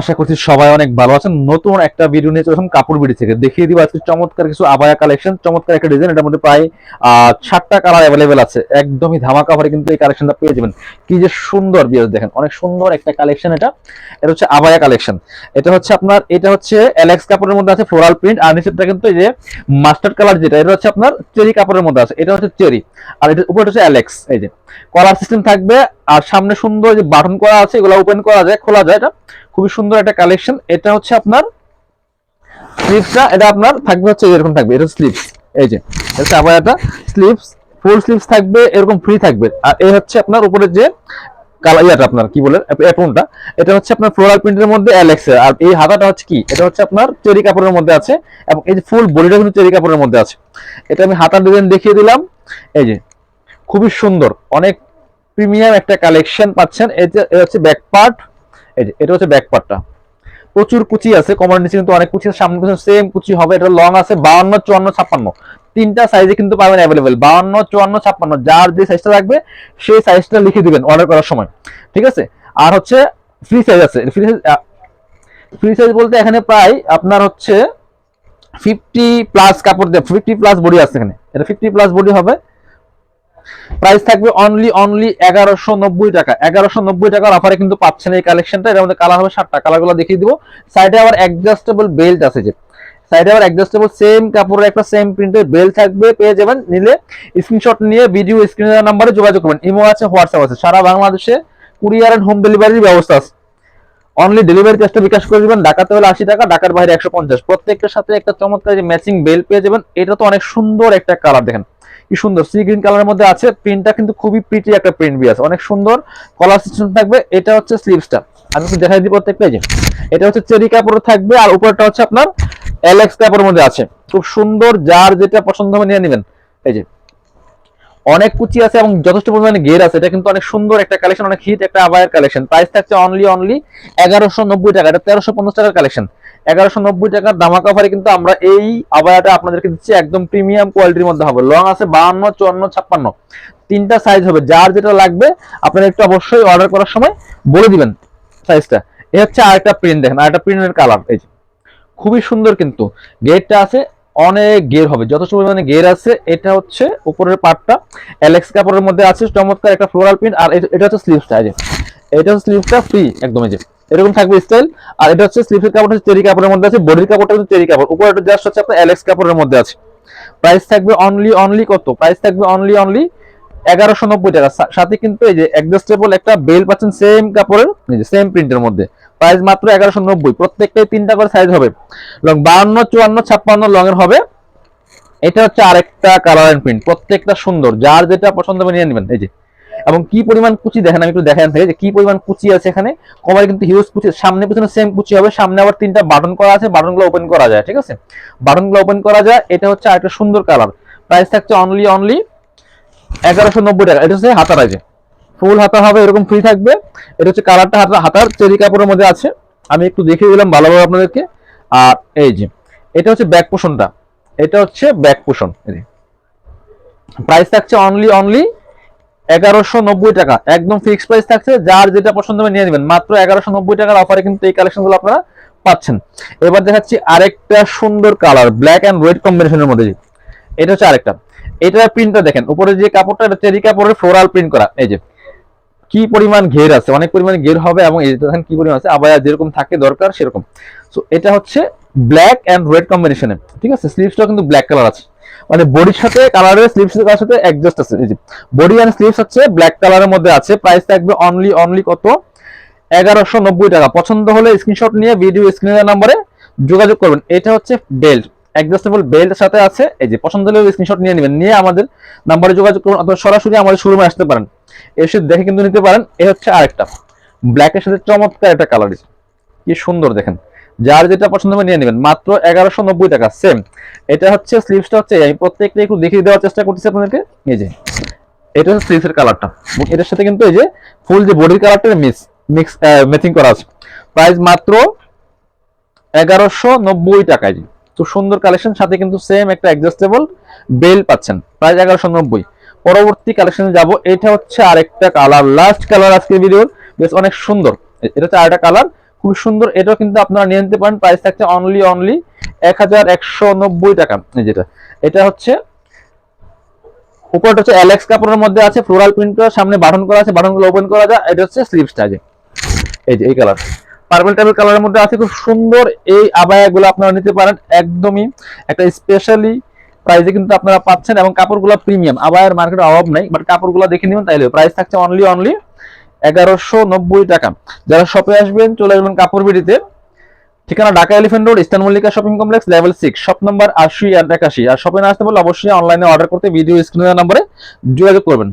আশা করছি সবাই অনেক ভালো আছেন। নতুন একটা ভিডিও নিয়ে চলে আসলাম কাপড় বিড়ি থেকে। দেখিয়ে দিব আজকে চমৎকার কিছু আবায়া কালেকশন চমৎকার একটা ডিজাইন এটার মধ্যে প্রায় সাতটা কালার অ্যাভেলেবেল আছে। একদমই ধামাকা ভরে কিন্তু এই কালেকশনটা পেয়ে যাবেন। কি যে সুন্দর বিয়ার দেখেন। অনেক সুন্দর একটা কালেকশন এটা। এটা হচ্ছে আবায়া কালেকশন এটা হচ্ছে আপনার, এটা হচ্ছে এলেক্স কাপড়ের মধ্যে আছে ফ্লোরাল প্রিন্ট আর নিচেরটা কিন্তু এই যে মাস্টার্ড কালার যেটা, এটা হচ্ছে আপনার চেরি কাপড়ের মধ্যে আছে। এটা হচ্ছে চেরি। আর এটা উপরে হচ্ছে অ্যালেক্স এই যে কলার সিস্টেম থাকবে আর সামনে সুন্দর যে বাটন করা আছে, এগুলো ওপেন করা যায়, খোলা যায় এটা। খুবই সুন্দর একটা কালেকশন এটা হচ্ছে আপনার স্লিপসটা, এটা আপনার থাকবে হচ্ছে এরকম থাকবে, এটা স্লিপস। এই যে, এটা আবার একটা স্লিপস। ফুল স্লিপস থাকবে, এরকম ফ্রি থাকবে। আর এই হচ্ছে আপনার উপরে যে কালার ইয়াটা আপনার, কি বলে অ্যাপনটা এটা হচ্ছে আপনার ফ্লোরাল প্রিন্টের মধ্যে অ্যালেক্সের আর এই হাতাটা হচ্ছে কি, এটা হচ্ছে আপনার চেরি কাপড়ের মধ্যে আছে, এবং এই যে ফুল বডিটা কিন্তু চেরি কাপড়ের মধ্যে আছে। এটা আমি হাতার ডিজাইন দেখিয়ে দিলাম। এই যে, খুবই সুন্দর, অনেক প্রিমিয়াম একটা কালেকশন পাচ্ছেন। এটা হচ্ছে ব্যাক পার্ট এটা হচ্ছে ব্যাক পার্টটা প্রচুর কুচি আছে কমার নিচে কিন্তু অনেক কুচি আছে, সামনে সেম কুচি হবে। এটা লং আছে বাউন্ন চুয়ান্ন ছাপ্পান্ন। তিনটা সাইজে কিন্তু পাবেন অ্যাভেলেবেল বাউন্ন চুয়ান্ন ছাপ্পান্ন যার যে সাইজটা লাগবে সেই সাইজটা লিখে দিবেন অর্ডার করার সময়। ঠিক আছে? আর হচ্ছে ফ্রি সাইজ আছে। ফ্রি সাইজ ফ্রি সাইজ বলতে এখানে প্রায় আপনার হচ্ছে ফিফটি প্লাস কাপড় দেয় ফিফটি প্লাস বডি আছে এখানে। এটা ফিফটি প্লাস বডি হবে। প্রাইস থাকবে অনলি অনলি এগারোশো নব্বই টাকা। এগারোশো নব্বই টাকার অফারে কিন্তু পাচ্ছেন এই কালেকশনটা এর মধ্যে কালার হবে সাতটা। কালারগুলো দেখিয়ে দিব। সাইডে আবার অ্যাডজাস্টেবল বেল্ট আছে যে। সাইডে আবার অ্যাডজাস্টেবল সেম কাপড়ের একটা সেম প্রিন্টের বেল্ট থাকবে। পেয়ে যাবেন। নিলে স্ক্রিনশট নিয়ে ভিডিও স্ক্রিনের নাম্বারে যোগাযোগ করবেন। ইমো আছে হোয়াটসঅ্যাপ আছে। সারা বাংলাদেশে কুরিয়ার এন্ড হোম ডেলিভারির ব্যবস্থা আছে। অনলি ডেলিভারি চার্জটা বিকাশ করে দেবেন। ঢাকাতে হলে আশি টাকা, ঢাকার বাইরে একশো পঞ্চাশ। প্রত্যেকটার সাথে একটা চমৎকার যে ম্যাচিং বেল পেয়ে যাবেন। এটা তো অনেক সুন্দর একটা কালার দেখেন। কি সুন্দর সি গ্রিন কালারের মধ্যে আছে প্রিন্টটা কিন্তু খুবই প্রিটি একটা প্রিন্ট বি আছে অনেক সুন্দর কলার সিস্টেম থাকবে, এটা হচ্ছে স্লিভসটা আমি একটু দেখাই দিই প্রত্যেকটা, এই যে। এটা হচ্ছে চেরি কাপড় থাকবে, আর উপরটা হচ্ছে আপনার এলএক্স কাপড়ের মধ্যে আছে। খুব সুন্দর, যার যেটা পছন্দ হবে নিয়ে নেবেন। এই যে। অনেক কুচি আছে এবং যথেষ্ট পরিমাণে গের আছে। এটা কিন্তু অনেক সুন্দর একটা কালেকশন অনেক হিট একটা আবায়ের কালেকশন প্রাইস থাকছে অনলি অনলি এগারোশো নব্বই টাকা, এটা তেরোশো পঞ্চাশ টাকার কালেকশন এগারোশো নব্বই টাকার দামাকা অফারে কিন্তু আমরা এই আবায়াটা আপনাদেরকে দিচ্ছি, একদম প্রিমিয়াম কোয়ালিটির মধ্যে হবে। লং আছে বাহান্ন, চুয়ান্ন, ছাপ্পান্ন। তিনটা সাইজ হবে। যার যেটা লাগবে, আপনারা একটু অবশ্যই অর্ডার করার সময় বলে দিবেন সাইজটা এ হচ্ছে আরেকটা প্রিন্ট দেখেন, আরেকটা প্রিন্টের কালার এই যে, খুবই সুন্দর কিন্তু। গেটটা আছে, অনেক গের হবে। যথেষ্ট পরিমাণে গের আছে। এটা হচ্ছে উপরের পার্টটা অ্যালেক্স কাপড়ের মধ্যে আছে, চমৎকার একটা ফ্লোরাল প্রিন্ট আর এটা- হচ্ছে স্লিভসটা এই যে। এটা হচ্ছে স্লিভসটা ফ্রি একদম এই যে। এরকম থাকবে স্টাইল আর এটা হচ্ছে স্লিভের কাপড় হচ্ছে চেরি কাপড়ের মধ্যে আছে বডির কাপড়টা হচ্ছে চেরি কাপড়। উপরে এটা জাস্ট হচ্ছে আপনার অ্যালেক্স কাপড়ের মধ্যে আছে। প্রাইস থাকবে অনলি অনলি কত? প্রাইস থাকবে অনলি অনলি এগারোশো নব্বই টাকা। সাথে কিন্তু এই যে অ্যাডজাস্টেবল একটা বেল পাচ্ছেন সেম কাপড়ের সেম প্রিন্টের মধ্যে। প্রাইস মাত্র এগারোশো নব্বই। প্রত্যেকটাই তিনটা করে সাইজ হবে। লং বাহান্ন, চুয়ান্ন, ছাপ্পান্ন লং এর হবে। এটা হচ্ছে আরেকটা কালার এন্ড প্রিন্ট প্রত্যেকটা সুন্দর। যার যেটা পছন্দ হবে নিয়ে নেবেন। এই যে এবং কি পরিমাণ কুচি দেখেন, আমি একটু দেখেন থেকে যে কি পরিমাণ কুচি আছে এখানে। কমার কিন্তু হিউজ কুচি, সামনে পিছনে সেম কুচি হবে, সামনে আবার তিনটা বাটন করা আছে বাটনগুলো ওপেন করা যায়, ঠিক আছে? বাটনগুলো ওপেন করা যায়, এটা হচ্ছে আরেকটা সুন্দর কালার প্রাইস থাকছে অনলি অনলি এগারোশো নব্বই টাকা। এটা হচ্ছে হাতার আছে ফুল হাতা হবে, এরকম ফ্রি থাকবে। এটা হচ্ছে কালারটা হাতা, হাতার চেরি কাপড়ের মধ্যে আছে। আমি একটু দেখিয়ে দিলাম ভালোভাবে আপনাদেরকে। আর এই যে, এটা হচ্ছে ব্যাক পোষণটা এটা হচ্ছে ব্যাক পোষণ প্রাইস থাকছে অনলি অনলি এগারোশো নব্বই টাকা। একদম ফিক্সড প্রাইস থাকছে, যার যেটা পছন্দ হবে নিয়ে নেবেন। মাত্র এগারোশো নব্বই টাকার অফারে কিন্তু এই কালেকশনগুলো আপনারা পাচ্ছেন। এবার দেখাচ্ছি আরেকটা সুন্দর কালার ব্ল্যাক অ্যান্ড রেড কম্বিনেশনের মধ্যে এটা হচ্ছে আরেকটা। এটার প্রিন্টটা দেখেন, উপরে যে কাপড়টা, এটা চেরি কাপড়ের ফ্লোরাল প্রিন্ট করা। এই যে, কি পরিমাণ ঘের আছে, অনেক পরিমাণ ঘের হবে এবং এই দেখেন কি পরিমাণ আছে আবার যেরকম থাকে দরকার সেরকম। সো এটা হচ্ছে ব্ল্যাক অ্যান্ড রেড কম্বিনেশনে ঠিক আছে স্লিভসটাও কিন্তু ব্ল্যাক কালার আছে। মানে বডির সাথে কালারের স্লিভস এর সাথে অ্যাডজাস্ট আছে। বডি অ্যান্ড স্লিভস হচ্ছে ব্ল্যাক কালারের মধ্যে আছে। প্রাইস থাকবে অনলি অনলি কত? এগারোশো নব্বই টাকা। পছন্দ হলে স্ক্রিনশট নিয়ে ভিডিও স্ক্রিনের নাম্বারে যোগাযোগ করবেন। এটা হচ্ছে বেল্ট অ্যাডজাস্টেবল বেল্টের সাথে আছে। এই যে, পছন্দ হলে স্ক্রিনশট নিয়ে নেবেন। নিয়ে আমাদের নাম্বারে যোগাযোগ করুন অথবা সরাসরি আমাদের শোরুমে আসতে পারেন। এসে দেখে কিন্তু নিতে পারেন। এ হচ্ছে আরেকটা। ব্ল্যাকের সাথে চমৎকার একটা কালার কি সুন্দর দেখেন। যার যেটা পছন্দ হবে নিয়ে নেবেন। মাত্র এগারোশো নব্বই টাকা সেম এটা হচ্ছে স্লিভসটা হচ্ছে আমি প্রত্যেকটা একটু দেখিয়ে দেওয়ার চেষ্টা করতেছি আপনাদেরকে। এই যে, এটা হচ্ছে স্লিভসের কালারটা এটার সাথে কিন্তু এই যে ফুল যে বডির কালারটা মিক্স মিক্স ম্যাচিং করা আছে। প্রাইস মাত্র এগারোশো নব্বই টাকায় তো সুন্দর কালেকশন সাথে কিন্তু সেম একটা অ্যাডজাস্টেবল বেল পাচ্ছেন। প্রাইস এগারোশো নব্বই। পরবর্তী কালেকশনে যাব। এটা হচ্ছে আরেকটা কালার লাস্ট কালার আজকের ভিডিওর বেশ অনেক সুন্দর। এটা হচ্ছে আরেকটা কালার খুব সুন্দর। এটাও কিন্তু আপনারা নিয়ে নিতে পারেন। প্রাইস থাকছে অনলি অনলি এক হাজার একশো নব্বই টাকা। যেটা। এটা হচ্ছে উপরটা হচ্ছে অ্যালেক্স কাপড়ের মধ্যে আছে ফ্লোরাল প্রিন্ট করা সামনে বাটন করা আছে, বাটনগুলো ওপেন করা যায়। এটা হচ্ছে স্লিভ স্টাইল এই যে। এই কালার পার্পল টাইপের কালারের মধ্যে আছে, খুব সুন্দর এই আবায়াগুলো আপনারা নিতে পারেন। একদমই একটা স্পেশালি প্রাইসে কিন্তু আপনারা পাচ্ছেন। এবং কাপড়গুলো প্রিমিয়াম আবায়ের মার্কেটে অভাব নাই বাট কাপড়গুলো দেখে নিবেন, তাইলে। প্রাইস থাকছে অনলি অনলি এগারোশো নব্বই টাকা। যারা শপে আসবেন, চলে আসবেন কাপড় বিড়িতে। ঠিকানা Dhaka elephant road, Eastern Mallika shopping complex level six shop number আশি আর একাশি। আর শপে না আসতে বলে অবশ্যই অনলাইনে অর্ডার করতে ভিডিও স্ক্রিনের নাম্বারে যোগাযোগ করবেন।